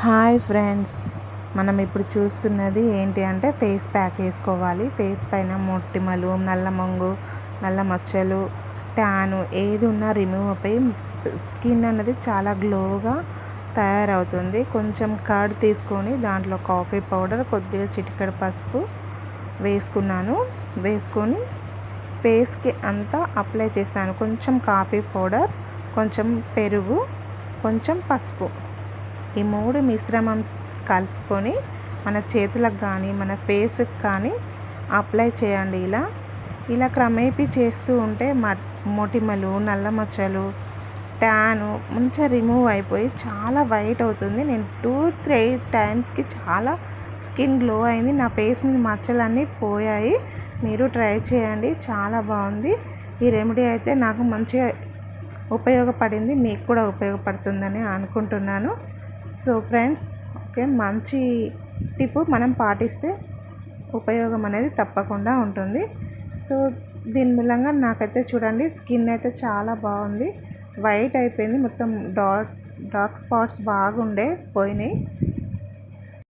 Hi friends మనం ఇప్పుడు చూస్తున్నది ఏంటి అంటే ఫేస్ ప్యాక్ వేసుకోవాలి. ఫేస్ పైన మొట్టిమలు నల్ల మంగు నల్ల మచ్చలు ట్యాను ఏది ఉన్నా రిమూవ్ అయిపోయి స్కిన్ అనేది చాలా గ్లోగా తయారవుతుంది. కొంచెం కర్డ్ తీసుకొని దాంట్లో కాఫీ పౌడర్ కొద్దిగా చిటికెడు పసుపు వేసుకున్నాను. వేసుకొని ఫేస్కి అంతా అప్లై చేశాను. కొంచెం కాఫీ పౌడర్ కొంచెం పెరుగు కొంచెం పసుపు. ఈ మూడు మిశ్రమం కలుపుకొని మన చేతులకు కానీ మన ఫేస్కి కానీ అప్లై చేయండి ఇలా. ఇలా క్రమేపీ చేస్తూ ఉంటే మొటిమలు నల్ల మచ్చలు ట్యాను మంచిగా రిమూవ్ అయిపోయి చాలా వైట్ అవుతుంది. నేను టూ త్రీ టైమ్స్కి చాలా స్కిన్ గ్లో అయింది. నా ఫేస్ మీద మచ్చలన్నీ పోయాయి. మీరు ట్రై చేయండి. చాలా బాగుంది. ఈ రెమెడీ అయితే నాకు మంచిగా ఉపయోగపడింది. మీకు కూడా ఉపయోగపడుతుందని అనుకుంటున్నాను. సో ఫ్రెండ్స్ ఓకే మంచి టిప్ మనం పాటిస్తే ఉపయోగం అనేది తప్పకుండా ఉంటుంది. సో దీని మూలంగా నాకైతే చూడండి స్కిన్ అయితే చాలా బాగుంది. వైట్ అయిపోయింది మొత్తం డార్క్ డార్క్ స్పాట్స్ బాగుండే పోయినాయి.